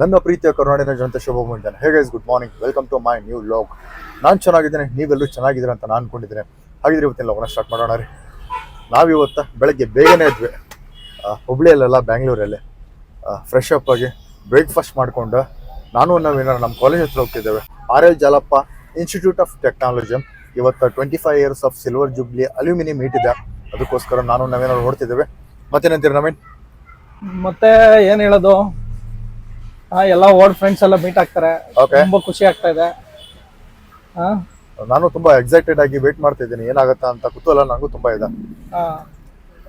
ನನ್ನ ಪ್ರೀತಿಯ ಕರುನಾಡಿನ ಜನತೆ ಶುಭ ಮುಂಜಾನೆ hey guys good morning welcome to my new vlog ನಾನು ಚೆನ್ನಾಗಿದ್ದೇನೆ, ನೀವೆಲ್ಲರೂ ಚೆನ್ನಾಗಿದ್ದೀರ ಅಂತ ನಾನು ಅನ್ಕೊಂಡಿದ್ದೇನೆ. ಹಾಗಿದ್ರೆ ಇವತ್ತಿನ ಲಾಗ್ನ ಸ್ಟಾರ್ಟ್ ಮಾಡೋಣ ರೀ. ನಾವಿವತ್ತು ಬೆಳಗ್ಗೆ ಬೇಗನೆ ಇದ್ವಿ. ಹುಬ್ಳಿಯಲ್ಲೆಲ್ಲ ಬ್ಯಾಂಗ್ಳೂರಲ್ಲಿ ಫ್ರೆಶ್ ಅಪ್ ಆಗಿ ಬ್ರೇಕ್ಫಾಸ್ಟ್ ಮಾಡಿಕೊಂಡು ನಾನು ನಾವೇನಾರು ನಮ್ಮ ಕಾಲೇಜ್ ಹತ್ರ ಹೋಗ್ತಿದ್ದೇವೆ. R L Jalappa institute of technology ಇವತ್ತು twenty five years of silver jubilee alumni meet ಇದೆ. ಅದಕ್ಕೋಸ್ಕರ ನಾನು ನಾವೇನಾರು ನೋಡ್ತಿದ್ದೇವೆ. ಮತ್ತೇನಂತೀರಿ ನವೀನ್? ಮತ್ತೆ ಏನು ಹೇಳೋದು? ಆ, ಎಲ್ಲ ಓಲ್ಡ್ ಫ್ರೆಂಡ್ಸ್ ಎಲ್ಲ ಮೀಟ್ ಆಗ್ತಾರೆ. Okay. ತುಂಬಾ ಖುಷಿ ಆಗ್ತಾ ಇದೆ. ನಾನು ತುಂಬಾ ಎಕ್ಸೈಟೆಡ್ ಆಗಿ ವೇಟ್ ಮಾಡ್ತಾ ಇದ್ದೀನಿ. ಏನಾಗತ್ತಾ ಅಂತ ಕುತೂಹಲ ನನಗೂ ತುಂಬಾ ಇದೆ.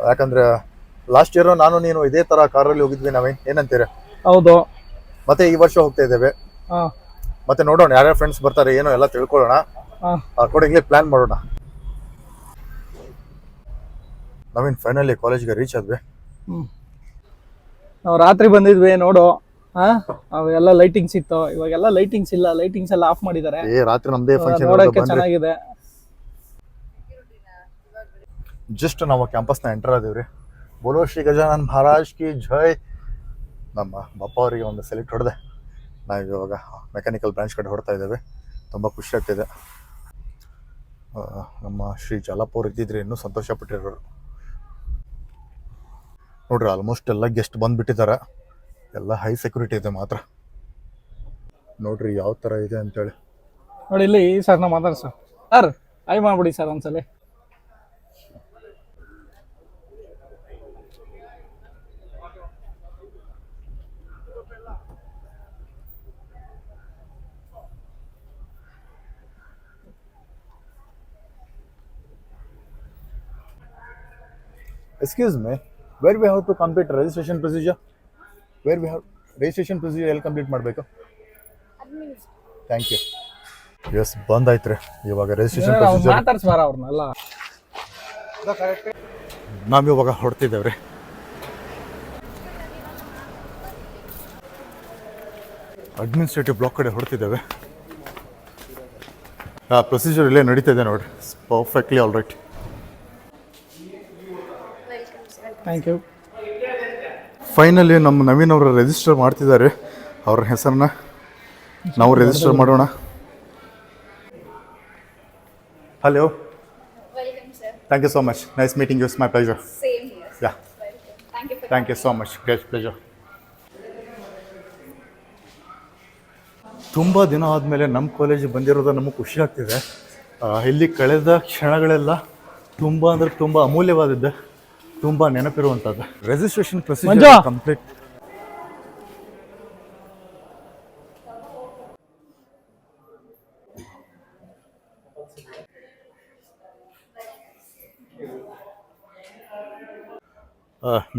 ಯಾಕಂದ್ರೆ ಲಾಸ್ಟ್ ಇಯರ್ ನಾನು ನೀನು ಇದೇ ತರ ಕಾರಲ್ಲಿ ಹೋಗಿದ್ವಿ ನಾವೇ. ಏನಂತೀರ? ಹೌದು. ಮತ್ತೆ ಈ ವರ್ಷ ಹೋಗ್ತಾ ಇದ್ದೇವೆ. ಮತ್ತೆ ನೋಡೋಣ ಯಾರ್ಯಾರ ಫ್ರೆಂಡ್ಸ್ ಬರ್ತಾರೆ ಏನೋ ಎಲ್ಲ ತಿಳ್ಕೊಳ್ಳೋಣ. ಆ, ಅಕಾರ್ಡಿಂಗ್ಲಿ ಪ್ಲಾನ್ ಮಾಡೋಣ. ನವೀನ್ ಫೈನಲಿ ಕಾಲೇಜ್ಗೆ ರೀಚ್ ಆದ್ವಿ. ಹ್ಮ್. ನಾವು ರಾತ್ರಿ ಬಂದಿದ್ವಿ ನೋಡು. ಅವೆಲ್ಲ ಲೈಟಿಂಗ್ಸ್ ಇತ್ತು. ಇವಾಗೆಲ್ಲ ಲೈಟಿಂಗ್ಸ್ ಇಲ್ಲ. ಲೈಟಿಂಗ್ಸ್ ಎಲ್ಲ ಆಫ್ ಮಾಡಿದ್ದಾರೆ. ಏ ರಾತ್ರಿ ನಮ್ದೇ ಫಂಕ್ಷನ್ ನೋಡಕ್ಕೆ ಚೆನ್ನಾಗಿದೆ. ಜಸ್ಟ್ ನಾವು ಕ್ಯಾಂಪಸ್ನ ಎಂಟರ್ ಆದೇವ್ರಿ. ಬೋಲೋ ಶ್ರೀ ಗಜಾನನ್ ಮಹಾರಾಜ್ ಕಿ ಜೈ. ನಮ್ಮ ಬಪ್ಪ ಅವರಿಗೆ ಒಂದು ಸೆಲೆಕ್ಟ್ ಹೊಡೆದೆ. ನಾವು ಇವಾಗ ಮೆಕ್ಯಾನಿಕಲ್ ಬ್ರಾಂಚ್ ಕಡೆ ಹೊಡ್ತಾ ಇದ್ದೇವೆ. ತುಂಬ ಖುಷಿ ಆಗ್ತಿದೆ. ನಮ್ಮ ಶ್ರೀ ಜಾಲಪ್ಪ ಅವ್ರು ಇದ್ದಿದ್ರೆ ಇನ್ನೂ ಸಂತೋಷ ಪಟ್ಟಿರೋರು. ನೋಡ್ರಿ ಆಲ್ಮೋಸ್ಟ್ ಎಲ್ಲ ಗೆಸ್ಟ್ ಬಂದ್ಬಿಟ್ಟಿದ್ದಾರೆ. ಎಲ್ಲ ಹೈ ಸೆಕ್ಯೂರಿಟಿ ಇದೆ ಮಾತ್ರ. ನೋಡ್ರಿ ಯಾವ ಥರ ಇದೆ ಅಂತೇಳಿ. ನೋಡಿ ಇಲ್ಲಿ ಸರ್ ನಾ ಮಾತಾಡ ಸರ್ ಸರ್ ಐ ಮಾಡ್ಬಿಡಿ ಸರ್ ಒಂದ್ಸಲಿ. Excuse me, where we have to complete registration procedure? Where we have registration procedure ಎಲ್ಲಿ ಕಂಪ್ಲೀಟ್ ಮಾಡಬೇಕು? ಥ್ಯಾಂಕ್ ಯು ಎಸ್ ಬಂದಾಯ್ತು ರೀ ಇವಾಗ ರಿಜಿಸ್ಟ್ರೇಷನ್ ಪ್ರೊಸೀಜರ್ ಮಾತಾಡ್ಸ್ಬಾರ ಅವ್ರನ್ನೆಲ್ಲ ನಾವು ಇವಾಗ ಹೊಡ್ತಿದ್ದೇವೆ ರೀ ಅಡ್ಮಿನಿಸ್ಟ್ರೇಟಿವ್ ಬ್ಲಾಕ್ ಕಡೆ ಹೊಡ್ತಿದ್ದೇವೆ ಹಾಂ ಪ್ರೊಸೀಜರ್ ಇಲ್ಲೇ ನಡೀತಿದೆ ನೋಡಿ perfectly all right thank you finally ನಮ್ಮ ನವೀನ್ ಅವರು ರಿಜಿಸ್ಟರ್ ಮಾಡ್ತಿದ್ದಾರೆ. ಅವ್ರ ಹೆಸರನ್ನ ನಾವು ರಿಜಿಸ್ಟರ್ ಮಾಡೋಣ. Hello. Thank you so much nice meeting yours my pleasure. Yeah thank you so much great pleasure ತುಂಬ ದಿನ ಆದಮೇಲೆ ನಮ್ಮ ಕಾಲೇಜಿಗೆ ಬಂದಿರೋದು ನಮಗೆ ಖುಷಿ ಆಗ್ತಿದೆ. ಇಲ್ಲಿ ಕಳೆದ ಕ್ಷಣಗಳೆಲ್ಲ ತುಂಬ ಅಂದ್ರೆ ತುಂಬ ಅಮೂಲ್ಯವಾದದ್ದು. ತುಂಬ ನೆನಪಿರುವಂತದ್ದು ರಿಜಿಸ್ಟ್ರೇಷನ್ ಪ್ರೊಸೀಜರ್ ಕಂಪ್ಲೀಟ್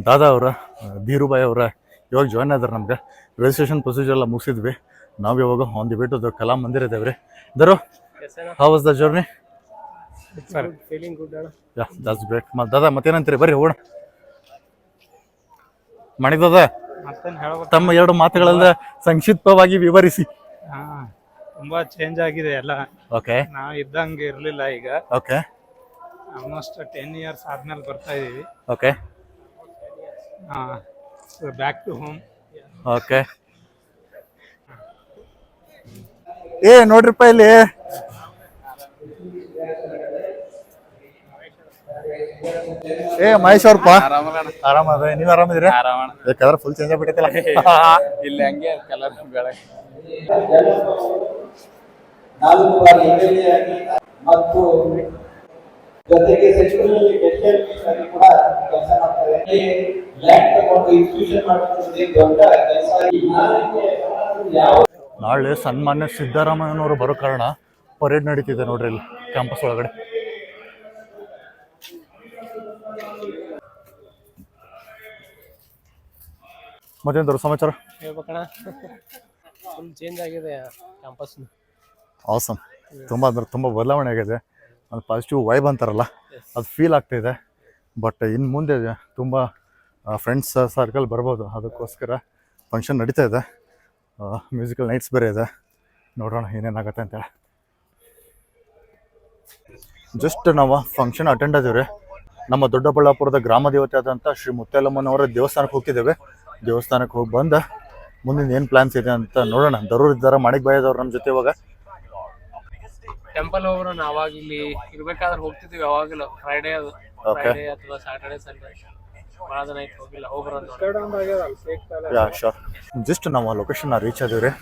ದಾದಾ ಅವರ ಧೀರುಬಾಯಿ ಅವರ ಇವಾಗ ಜಾಯ್ನ್ ಆದ್ರೆ ನಮ್ಗೆ. ರಿಜಿಸ್ಟ್ರೇಷನ್ ಪ್ರೊಸೀಜರ್ ಎಲ್ಲ ಮುಗಿಸಿದ್ವಿ. ನಾವು ಇವಾಗ ಆನ್ ದಿ ವೇಟ್ ಕಲಾ ಮಂದಿರ ಇದ್ದೇವೆ ರೀ ದರೋ how was the journey feeling good ಅಣ್ಣ. ಯಾ ದಟ್ಸ್ ಗ್ರೇಟ್ ಮತ್ತೆ ದಾದಾ ಮತ್ತೇನಂತೀರಿ? ಬರ್ರಿ ಹೋಗೋಣ. ಮಣಿದಾದ ಮತ್ತೇನು ಹೇಳ್ಬೇಕು? ತಮ್ಮ ಎರಡು ಮಾತುಗಳಲ್ಲ ಸಂಕ್ಷಿಪ್ತವಾಗಿ ವಿವರಿಸಿ. ಹಾ ತುಂಬಾ ಚೇಂಜ್ ಆಗಿದೆ ಎಲ್ಲ. ಓಕೆ ನಾವು ಇದ್ದಂಗೆ ಇರಲಿಲ್ಲ ಈಗ. ಓಕೆ ಆಲ್ಮೋಸ್ಟ್ ಟೆನ್ ಇಯರ್ಸ್ ಆದ್ಮೇಲೆ ಬರ್ತಾ ಇದೀವಿ. Okay back to home okay ಏ ನೋಡ್ರಿಪ್ಪ ಇಲ್ಲಿ. ಏ ಮಹೇಶ್ ಅವ್ರಪ್ಪ ಆರಾಮದ? ನೀವ್ ಆರಾಮದಿರ ಯಾಕಂದ್ರೆ ಫುಲ್ ಚೇಂಜ್ ಆಗ್ಬಿಟ್ಟೈತಲ್ಲ. ಇಲ್ಲಿ ಹಂಗೆ ಕಲರ್ ಬೆಳಗ್ಗೆ ನಾಲ್ಕು ಬಾರಿ ಮತ್ತು ಜೊತೆಗೆ ಕೂಡ ಕೆಲಸ ಮಾಡ್ತಾರೆ. ಲ್ಯಾಂಡ್ ತಗೊಂಡು ಇನ್ಸ್ಟಿಟ್ಯೂಷನ್ ದೊಡ್ಡ ಕೆಲಸ. ಯಾವ ನಾಳೆ ಸನ್ಮಾನ್ಯ ಸಿದ್ದರಾಮಯ್ಯನವರು ಬರೋ ಕಾರಣ ಪರೇಡ್ ನಡೀತಿದೆ ನೋಡ್ರಿ ಇಲ್ಲಿ ಕ್ಯಾಂಪಸ್ ಒಳಗಡೆ. ಮತ್ತೇಂದ್ರ ಸಮಾಚಾರ? ಹೇಳ್ಬೇಕಣ್ಣ. ಫುಲ್ ಚೇಂಜ್ ಆಗಿದೆ ಕ್ಯಾಂಪಸ್ ಆಸಮ್ ತುಂಬ ಅಂದ್ರೆ ತುಂಬ ಬದಲಾವಣೆ ಆಗಿದೆ. ಅದು ಪಾಸಿಟಿವ್ ವೈಬ್ ಅಂತಾರಲ್ಲ ಅದು ಫೀಲ್ ಆಗ್ತಿದೆ ಬಟ್ ಇನ್ನು ಮುಂದೆ ತುಂಬ ಫ್ರೆಂಡ್ಸ್ ಸರ್ಕಲ್ ಬರ್ಬೋದು. ಅದಕ್ಕೋಸ್ಕರ ಫಂಕ್ಷನ್ ನಡೀತಾ ಇದೆ. ಮ್ಯೂಸಿಕಲ್ ನೈಟ್ಸ್ ಬೇರೆ ಇದೆ. ನೋಡೋಣ ಏನೇನಾಗತ್ತೆ ಅಂತೇಳಿ ಜಸ್ಟ್ ನಾವು ಫಂಕ್ಷನ್ ಅಟೆಂಡ್ ಆದೀವಿ ನಮ್ಮ ದೊಡ್ಡಬಳ್ಳಾಪುರದ ಗ್ರಾಮ ದೇವತೆ ಆದಂಥ ಶ್ರೀ ಮುತ್ತಲಮ್ಮನವರ ದೇವಸ್ಥಾನಕ್ಕೆ ಹೋಗ್ತಿದ್ದೇವೆ. ದೇವಸ್ಥಾನಕ್ಕೆ ಹೋಗಿ ಬಂದ ಮುಂದಿನ ಏನು ಪ್ಲಾನ್ಸ್ ಇದೆ ಅಂತ ನೋಡೋಣ. ದರೂರ್ ಇದ್ದಾರೆ? ಮಾಡಿಗೆ ಬಾಯದವ್ರು ನಮ್ಮ ಜೊತೆ ಇವಾಗ. ಟೆಂಪಲ್ ಹೋಗ್ರು ನಾವಾಗ ಇಲ್ಲಿ ಇರ್ಬೇಕಾದ್ರೆ ಹೋಗ್ತಿದ್ವಿ ಯಾವಾಗಲೂ. ಫ್ರೈಡೇ ಅದು. ಫ್ರೈಡೇ ಅಥವಾ Saturday Sunday yeah sure just ನಾವು ಲೊಕೇಶನ್ ರೀಚ್ ಆದಿವ್ರಿ ರೀ.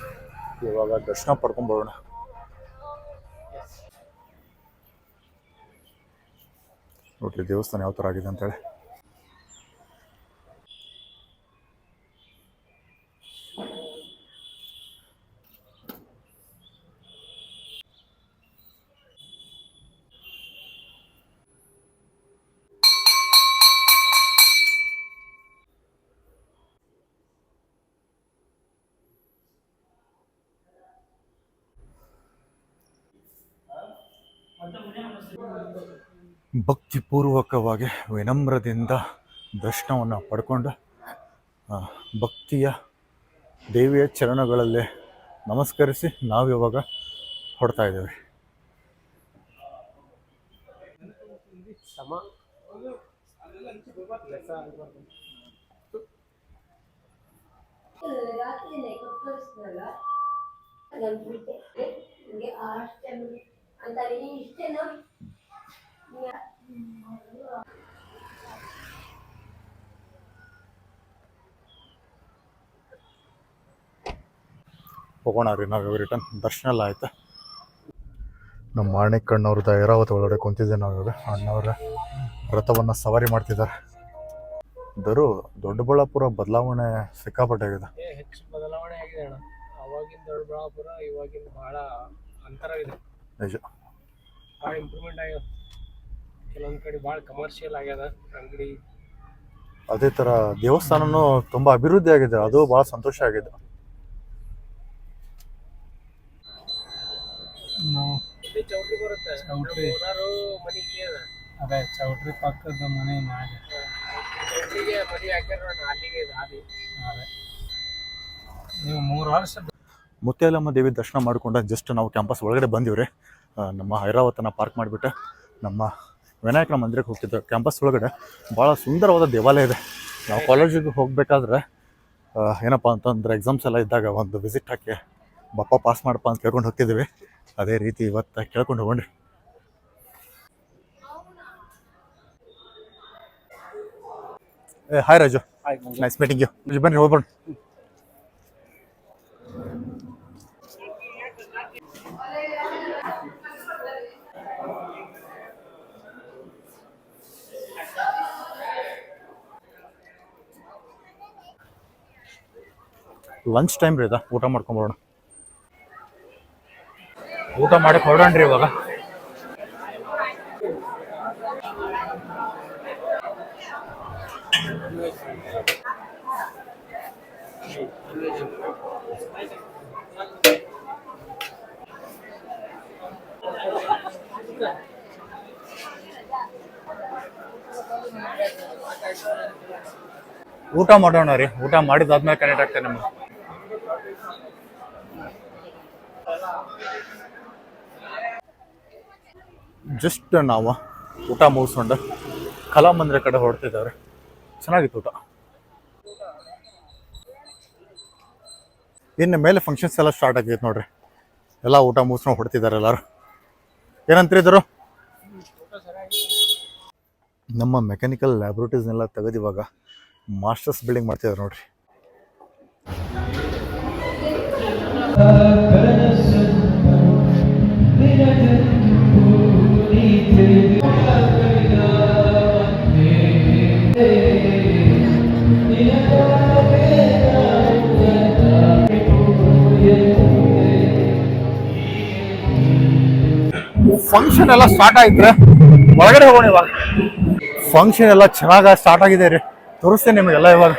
ಇವಾಗ ದರ್ಶನ ಪಡ್ಕೊಂಡ್ಬರೋಣ ನೋಡ್ರಿ ದೇವಸ್ಥಾನ ಯಾವ ತರ ಆಗಿದೆ ಅಂತೇಳಿ ಭಕ್ತಿಪೂರ್ವಕವಾಗಿ ವಿನಮ್ರದಿಂದ ದರ್ಶನವನ್ನು ಪಡ್ಕೊಂಡು ಭಕ್ತಿಯ ದೇವಿಯ ಚರಣಗಳಲ್ಲಿ ನಮಸ್ಕರಿಸಿ ನಾವಿವಾಗ ಹೊಡ್ತಾ ಇದ್ದೇವೆ. ರಾತ್ರಿ ಅಂತಾರೆ ಇಷ್ಟೇನಾ ಹೋಗೋಣ ರೀ ನಾವು ರಿಟರ್ನ್ ದರ್ಶನ ಎಲ್ಲ ಆಯ್ತಾ? ನಮ್ಮ ಮಾಣಿಕ್ ಕಣ್ಣವ್ರದ್ದು ಐರಾವತಿ ಒಳಗಡೆ ಕುಂತಿದ್ದೇವೆ ನಾವು ಇವಾಗ. ಅಣ್ಣವ್ರ ರಥವನ್ನು ಸವಾರಿ ಮಾಡ್ತಿದ್ದಾರೆ. ದರು ದೊಡ್ಡಬಳ್ಳಾಪುರ ಬದಲಾವಣೆ ಸಿಕ್ಕಾಪಟ್ಟೆ ಆಗಿದೆ. ಏ ಹೆಚ್ಚು ಬದಲಾವಣೆ ಆಗಿದೆ ಅಣ್ಣ. ಅವಾಗಿಂದ ದೊಡ್ಡಬಳ್ಳಾಪುರ ಇವಾಗಿಂದ ಭಾಳ ಅಂತರವಿದೆ ನಿಜ. ಭಾಳ ಇಂಪ್ರೂವ್ಮೆಂಟ್ ಆಗ್ಯದ. ಕೆಲವೊಂದು ಕಡೆ ಭಾಳ ಕಮರ್ಷಿಯಲ್ ಆಗ್ಯದ ಅಂಗಡಿ. ಅದೇ ತರ ದೇವಸ್ಥಾನನೂ ತುಂಬಾ ಅಭಿವೃದ್ಧಿ ಆಗಿದೆ ಅದು ಬಹಳ ಸಂತೋಷ ಆಗಿದೆ. ಇಲ್ಲಿ ಚೌಟ್ರಿ ಬರುತ್ತೆ. ಚೌಲ್ಟ್ರಿ. ಓನರು ಮನೆ ಇಲ್ಲೇ ಅದ ಅದೇ ಚೌಟ್ರಿ ಪಕ್ಕದ ಮನೆ ಮಾಡಿ ಚೌಟ್ರಿಗೆ ಮನೆ ಹಾಕ್ಯಾರ ನೋಡ್ ಅಲ್ಲಿಗೆ ಇದೆ ಹಾದಿ. ನೀವು ಮೂರು ವರ್ಷ ಮುತ್ಯಾಲಮ್ಮ ದೇವಿ ದರ್ಶನ ಮಾಡಿಕೊಂಡ ಜಸ್ಟ್ ನಾವು ಕ್ಯಾಂಪಸ್ ಒಳಗಡೆ ಬಂದಿವ್ರಿ. ನಮ್ಮ ಐರಾವತನ ಪಾರ್ಕ್ ಮಾಡಿಬಿಟ್ಟು ನಮ್ಮ ವಿನಾಯಕನ ಮಂದಿರಕ್ಕೆ ಹೋಗ್ತಿದ್ದೆ. ಕ್ಯಾಂಪಸ್ ಒಳಗಡೆ ಭಾಳ ಸುಂದರವಾದ ದೇವಾಲಯ ಇದೆ. ನಾವು ಕಾಲೇಜಿಗೆ ಹೋಗಬೇಕಾದ್ರೆ ಏನಪ್ಪ ಅಂತಂದ್ರೆ ಎಕ್ಸಾಮ್ಸ್ ಎಲ್ಲ ಇದ್ದಾಗ ಒಂದು ವಿಸಿಟ್ ಹಾಕಿ ಬಪ್ಪ ಪಾಸ್ ಮಾಡಪ್ಪ ಅಂತ ಕೇಳ್ಕೊಂಡು ಹೋಗ್ತಿದ್ದೀವಿ ಅದೇ ರೀತಿ ಇವತ್ತು ಕೇಳ್ಕೊಂಡು ಹೋಗೋಣ್ರಿ ಏ hi Raju. Nice meeting you ಬನ್ನಿ ಹೋಗ್ಬರೋಣ. ಲಂಚ್ ಟೈಮ್ ರೀ ಅದ ಊಟ ಮಾಡ್ಕೊಂಬರೋಣ ಊಟ ಮಾಡಿ ಹೊರಡೋಣ್ರಿ ಇವಾಗ. ಊಟ ಮಾಡೋಣ ರೀ. ಊಟ ಮಾಡಿದಾದ್ಮೇಲೆ ಕನೆಕ್ಟ್ ಆಗ್ತೇನೆ ನಮ್ಗೆ. ಜಸ್ಟ್ ನಾವು ಊಟ ಮುಗಿಸ್ಕೊಂಡು ಕಲಾಮಂದಿರ ಕಡೆ ಹೊರಡ್ತಿದ್ದಾರೆ ಚೆನ್ನಾಗಿತ್ತು ಊಟ. ಇನ್ನು ಮೇಲೆ ಫಂಕ್ಷನ್ಸ್ ಎಲ್ಲ ಸ್ಟಾರ್ಟ್ ಆಗಿದೆ ನೋಡ್ರಿ. ಎಲ್ಲ ಊಟ ಮುಗಿಸ್ಕೊಂಡು ಹೊಡ್ತಿದ್ದಾರೆ ಎಲ್ಲರೂ. ಏನಂತಿದ್ರು ನಮ್ಮ ಮೆಕ್ಯಾನಿಕಲ್ ಲ್ಯಾಬ್ರೋಟೀಸ್ನೆಲ್ಲ ತೆಗೆದು ಇವಾಗ ಮಾಸ್ಟರ್ಸ್ ಬಿಲ್ಡಿಂಗ್ ಮಾಡ್ತಿದ್ದಾರೆ ನೋಡ್ರಿ. ಫಂಕ್ಷನ್ ಎಲ್ಲ ಸ್ಟಾರ್ಟ್ ಆಯ್ತು ಒಳಗಡೆ ಹೋಗೋಣ ಇವಾಗ. ಫಂಕ್ಷನ್ ಎಲ್ಲ ಚೆನ್ನಾಗಿ ಸ್ಟಾರ್ಟ್ ಆಗಿದೆ ರೀ. ತೋರಿಸ್ತೇನೆ ನಿಮಗೆಲ್ಲ ಇವಾಗ.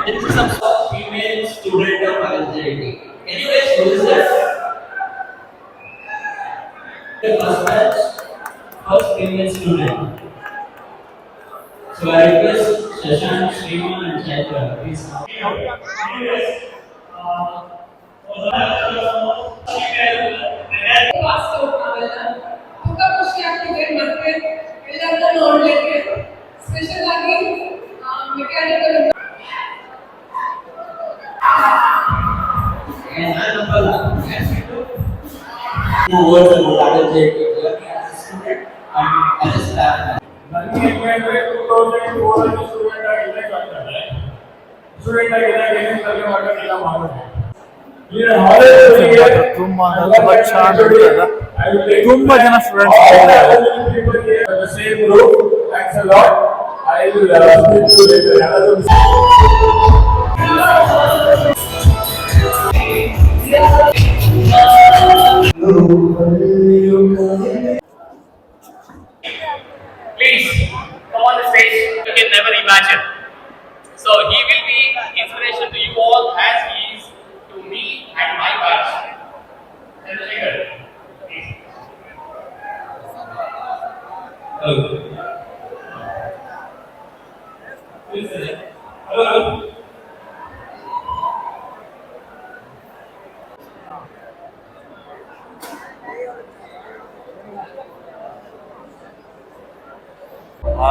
And, and there is some female student of IIT. Can you guys notice that? The first batch, first female student. So I request Shashank, Sriman and Chaitra, please come. Pass out ನಾವೆಲ್ಲ ತುಂಬಾ ಖುಷಿ ಆಗ್ತಿದೆ ಮತ್ತೆ ಎಲ್ಲರನ್ನ ನೋಡ್ಲಿಕ್ಕೆ special ಆಗಿ mechanical student ಆಗಿ ಇದ್ದಾಗ ಏನೇನು ಕಲಿಕೆ ಮಾಡೋದಿಲ್ಲ ಮಾಡೋದು ಈಗ ಕಾಲೇಜ್ ತುಂಬಾ ಅಂದ್ರೆ ತುಂಬಾ ಚೆನ್ನಾಗಿ ನಡೀತಾ ಇದೆ. ತುಂಬಾ ಜನ ಸ್ಟೂಡೆಂಟ್ಸ್ ಇದ್ದಾರೆ same group thanks a lot I will speak to later por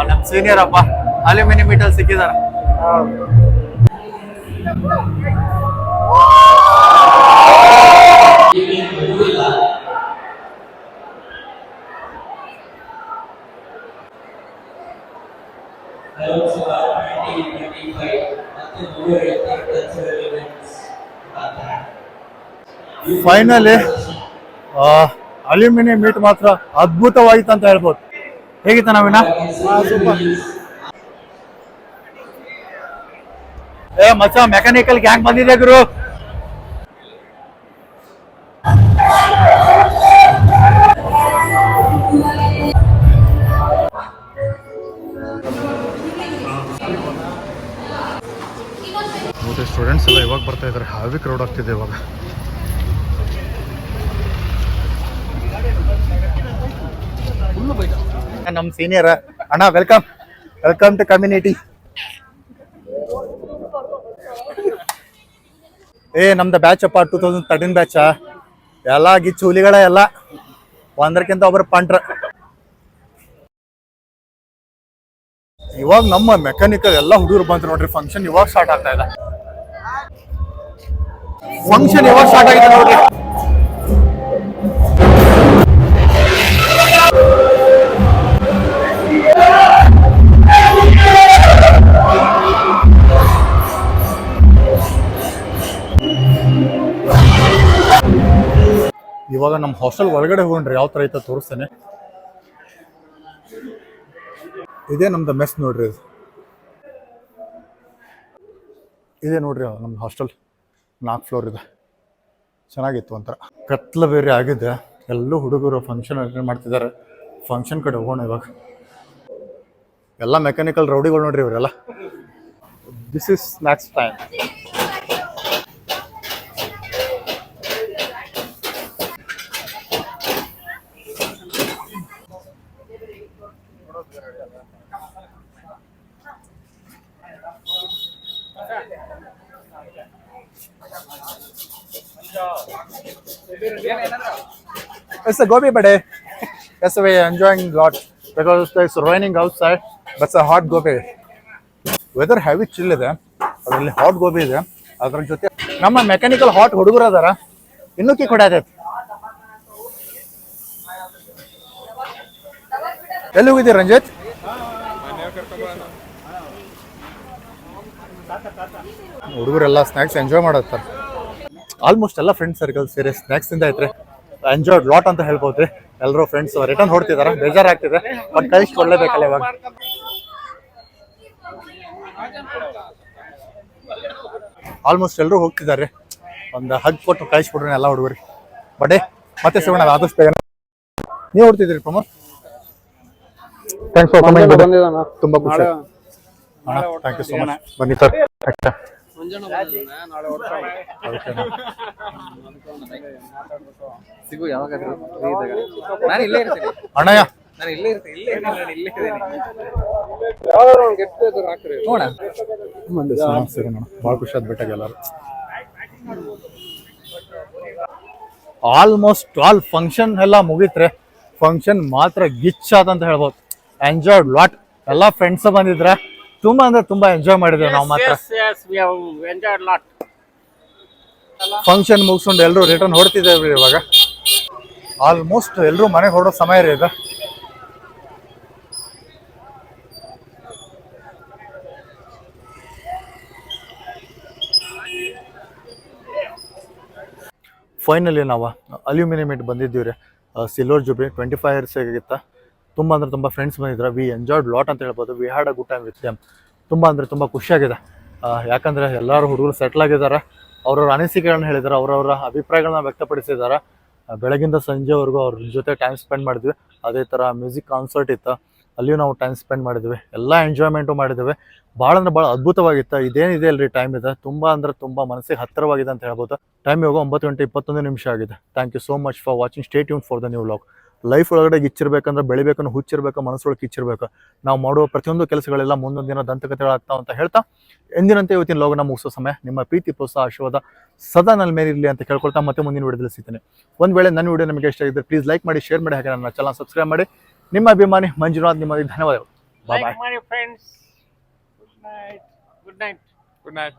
ನಮ್ಮ ಸೀನಿಯರ್ ಅಪ್ಪ ಅಲ್ಯೂಮಿನಿಯಂ ಮೀಟರ್ ಸಿಕ್ಕಿದಾರ ಫೈನಲಿ ಅಲ್ಯೂಮಿನಿಯಂ ಮೀಟ್ ಮಾತ್ರ ಅದ್ಭುತವಾಯಿತು ಅಂತ ಹೇಳ್ಬೋದು. ಹೇಗಿತ್ತ ನವೀನ? ಏ ಮಚ್ಚ ಮೆಕ್ಯಾನಿಕಲ್ ಗ್ಯಾಂಗ್ ಬಂದಿದೆ ಗುರು. ಮತ್ತೆ ಸ್ಟೂಡೆಂಟ್ಸ್ ಎಲ್ಲ ಇವಾಗ ಬರ್ತಾ ಇದ್ದಾರೆ. ಹಾವಿ ಕ್ರೌಡ್ ಆಗ್ತಿದೆ ಇವಾಗ. ನಮ್ಮ ಸೀನಿಯರ್ ಅಣ್ಣ ವೆಲ್ಕಮ್ ವೆಲ್ಕಮ್ ಟು ಕಮ್ಯುನಿಟಿ ಏ, ನಮ್ದು ಬ್ಯಾಚ್ ಅಪ್ಪ ಟೂ ತೌಸಂಡ್ ತರ್ಟೀನ್ ಬ್ಯಾಚ ಎಲ್ಲ ಗಿಚ್ಚು ಹುಲಿಗಳ ಎಲ್ಲ. ಒಂದ್ರಕ್ಕಿಂತ ಒಬ್ರು ಪಂಟ್ರ ಇವಾಗ ನಮ್ಮ ಮೆಕ್ಯಾನಿಕಲ್ ಎಲ್ಲ ಹುಡುಗರು ಬಂದ್ರು ನೋಡ್ರಿ ಫಂಕ್ಷನ್ ಇವಾಗ ಸ್ಟಾರ್ಟ್ ಆಗ್ತಾ ಇದೆ. ಫಂಕ್ಷನ್ ಇವಾಗ ಸ್ಟಾರ್ಟ್ ಆಗಿದೆ ನೋಡ್ರಿ. ನಮ್ಮ ಹಾಸ್ಟೆಲ್ ಒಳಗಡೆ ಹೋಗ್ರಿ ಯಾವ ಥರ ಐತೆ ತೋರಿಸ್ತೇನೆ. ಇದೇ ನಮ್ದು ಮೆಸ್ ನೋಡ್ರಿ ಇದು. ಇದೇ ನೋಡ್ರಿ ನಮ್ಮ ಹಾಸ್ಟೆಲ್ ನಾಲ್ಕು ಫ್ಲೋರ್ ಇದೆ. ಚೆನ್ನಾಗಿತ್ತು ಒಂಥರ. ಕತ್ಲ ಬೇರೆ ಆಗಿದೆ. ಎಲ್ಲೂ ಹುಡುಗರು ಫಂಕ್ಷನ್ ಅಟೆಂಡ್ ಮಾಡ್ತಿದ್ದಾರೆ. ಫಂಕ್ಷನ್ ಕಡೆ ಹೋಗೋಣ ಇವಾಗ. ಎಲ್ಲ ಮೆಕ್ಯಾನಿಕಲ್ ರೌಡಿಗಳು ನೋಡ್ರಿ ಇವರೆಲ್ಲ. This is snacks time It's a gobi bade. Yes, we're enjoying lot because it's raining outside, but it's a hot gobi. Weather heavy chill ಇದೆ. ಅದರಲ್ಲಿ ಹಾಟ್ ಗೋಬಿ ಇದೆ. ಅದ್ರ ಜೊತೆ ನಮ್ಮ ಮೆಕ್ಯಾನಿಕಲ್ ಹಾಟ್ ಹುಡುಗರು ಅದಾರ. ಇನ್ನೂ ಕಿ ಕೊಡತೈತಿ ಎಲ್ಲಿ ಹೋಗಿದ್ದೀರಿ ರಂಜಿತ್? ಹುಡುಗರೆಲ್ಲ ಸ್ನ್ಯಾಕ್ಸ್ ಎಂಜಾಯ್ ಮಾಡತ್ತಾರೆ. ಆಲ್ಮೋಸ್ಟ್ ಎಲ್ಲ ಫ್ರೆಂಡ್ ಸರ್ಕಲ್ ಸೇರಿ ಸ್ನ್ಯಾಕ್ಸ್ ಇಂದ ಐತ್ರಿ ಎಂಜಾಯ್ ಲಾಟ್ ಅಂತ ಹೇಳ್ಬೋದ್ರಿ ಎಲ್ಲರೂ ಫ್ರೆಂಡ್ಸ್ ರಿಟರ್ನ್ ಹೊಡ್ತಿದಾರ? ಬೇಜಾರಾಗ್ತಿದೆ. ಬಟ್ ಕಳಿಸ್ಕೊಡ್ಲೇಬೇಕಲ್ಲ ಇವಾಗ. ಆಲ್ಮೋಸ್ಟ್ ಎಲ್ಲರೂ ಹೋಗ್ತಿದ್ದಾರೆ. ಒಂದು ಹಗ್ ಕೊಟ್ಟು ಕಳಿಸ್ಬಿಡ್ರಿ ಎಲ್ಲ ಹುಡುಗರಿ. ಬಡೇ ಮತ್ತೆ ಸಿಗೋಣ ಆದಷ್ಟು ಬೇಗ. ನೀವು ಹೊಡ್ತಿದ್ರಿ ಪ್ರಮೋದ್? ಥ್ಯಾಂಕ್ಸ್ ಫಾರ್ ಕಮಿಂಗ್ ತುಂಬಾ ಖುಷಿ. ಥ್ಯಾಂಕ್ ಯು ಸೊ ಮಚ್ ಬನ್ನಿ ಸರ್. ಸಿಗು ಇದ್ದಾಗ. ನಾನು ಇಲ್ಲೇ ಇರ್ತೀನಿ. ಅಣ್ಣಯ್ಯ. ನಾನು ಇಲ್ಲೇ ಇರ್ತೀನಿ ಇಲ್ಲೇ ಇರ್ತೀನಿ ನಾನು ಇಲ್ಲೇ ಇದ್ದೀನಿ ನೋಡ. ಭಾಳ ಖುಷಿ ಆದ್ ಬೆಟ್ಟಾಗ ಎಲ್ಲರೂ. ಆಲ್ಮೋಸ್ಟ್ ಆಲ್ ಫಂಕ್ಷನ್ ಎಲ್ಲ ಮುಗಿತ್ರೆ ಫಂಕ್ಷನ್ ಮಾತ್ರ ಗಿಚ್ ಆದಂತ ಹೇಳ್ಬೋದು. ಎಂಜಾಯ್ಡ್ ಲಾಟ್ ಎಲ್ಲ ಫ್ರೆಂಡ್ಸ್ ಬಂದಿದ್ರೆ ತುಂಬಾ ಅಂದ್ರೆ ತುಂಬಾ ಎಂಜಾಯ್ ಮಾಡಿದ್ವಿ ನಾವು ಮಾತ್ರ. ಫಂಕ್ಷನ್ ಮುಗಿಸ್ಕೊಂಡು ಎಲ್ಲರೂ ರಿಟರ್ನ್ ಹೊಡ್ತಿದ್ದೇವೆ ಇವಾಗ. ಆಲ್ಮೋಸ್ಟ್ ಎಲ್ಲರೂ ಮನೆಗೆ ಹೊರಡೋ ಸಮಯ ರೀ ಇದು. ಫೈನಲಿ ನಾವು ಅಲ್ಯೂಮಿನಿಯಮ್ ಇಟ್ಟು ಬಂದಿದ್ದೀವಿ ರೀ. Silver jubilee twenty five years ಆಗಿತ್ತ. ತುಂಬ ಅಂದ್ರೆ ತುಂಬ ಫ್ರೆಂಡ್ಸ್ ಬಂದಿದ್ರು. ವಿ ಎಂಜಾಯ್ಡ್ ಲಾಟ್ ಅಂತ ಹೇಳ್ಬೋದು. We had a good time with them ತುಂಬ ಅಂದರೆ ತುಂಬ ಖುಷಿಯಾಗಿದೆ. ಯಾಕಂದರೆ ಎಲ್ಲರೂ ಹುಡುಗರು ಸೆಟ್ಲ್ ಆಗಿದ್ದಾರೆ. ಅವ್ರವ್ರ ಅನಿಸಿಕೆಗಳನ್ನ ಹೇಳಿದ್ದಾರೆ. ಅವರವರ ಅಭಿಪ್ರಾಯಗಳನ್ನ ವ್ಯಕ್ತಪಡಿಸಿದ್ದಾರೆ. ಬೆಳಗಿಂದ ಸಂಜೆವರೆಗೂ ಅವ್ರ ಜೊತೆ ಟೈಮ್ ಸ್ಪೆಂಡ್ ಮಾಡಿದ್ವಿ. ಅದೇ ಥರ ಮ್ಯೂಸಿಕ್ ಕಾನ್ಸರ್ಟ್ ಇತ್ತು. ಅಲ್ಲಿಯೂ ನಾವು ಟೈಮ್ ಸ್ಪೆಂಡ್ ಮಾಡಿದ್ವಿ. ಎಲ್ಲ ಎಂಜಾಯ್ಮೆಂಟು ಮಾಡಿದ್ವಿ. ಭಾಳ ಅಂದ್ರೆ ಭಾಳ ಅದ್ಭುತವಾಗಿತ್ತು. ಇದೇನಿದೆ ಅಲ್ರಿ ಟೈಮ್ ಇದೆ? ತುಂಬ ಅಂದ್ರೆ ತುಂಬ ಮನಸ್ಸಿಗೆ ಹತ್ತಿರವಾಗಿದೆ ಅಂತ ಹೇಳ್ಬೋದು. ಟೈಮ್ ಇವಾಗ ಒಂಬತ್ತು ಗಂಟೆ ಇಪ್ಪತ್ತೊಂದು ನಿಮಿಷ ಆಗಿದೆ. Thank you so much for watching stay tuned for the new vlog life ಒಳಗಡೆ ಇಚ್ಚಿರ್ಬೇಕಂದ್ರೆ ಬೆಳಿಬೇಕನ್ನು ಹುಚ್ಚಿರ್ಬೇಕು ಮನಸ್ಸೊಳಗೆ ಇಚ್ಚಿರ್ಬೇಕು ನಾವು ಮಾಡುವ ಪ್ರತಿಯೊಂದು ಕೆಲಸಗಳೆಲ್ಲ ಮುಂದೊಂದು ದಿನ ದಂತಕಥೆಗಳಾಗ್ತಾವ ಅಂತ ಹೇಳ್ತಾ ಎಂದಿನಂತೆ ಇವತ್ತಿನ ಲೋಗನ ಮುಗಿಸೋ ಸಮಯ ನಿಮ್ಮ ಪ್ರೀತಿ ಪ್ರೋತ್ಸಾಹ ಆಶೀರ್ವಾದ ಸದಾ ನನ್ನ ಮೇಲೆ ಇರಲಿ ಅಂತ ಕೇಳ್ಕೊಳ್ತಾ ಮತ್ತೆ ಮುಂದಿನ ವಿಡಿಯೋದಲ್ಲಿ ಸಿಗ್ತೇನೆ. ಒಂದು ವೇಳೆ ನನ್ನ ವಿಡಿಯೋ ನಿಮಗೆ ಇಷ್ಟ ಆಗಿದ್ರೆ ಪ್ಲೀಸ್ ಲೈಕ್ ಮಾಡಿ ಶೇರ್ ಮಾಡಿ ಹಾಗೆ ನನ್ನ ಚಾನಲ್ ಸಬ್ಸ್ಕ್ರೈಬ್ ಮಾಡಿ. ನಿಮ್ಮ ಅಭಿಮಾನಿ ಮಂಜುನಾಥ್ ನಿಮ್ಮ ಧನ್ಯವಾದಗಳು. Bye friends good night good night good night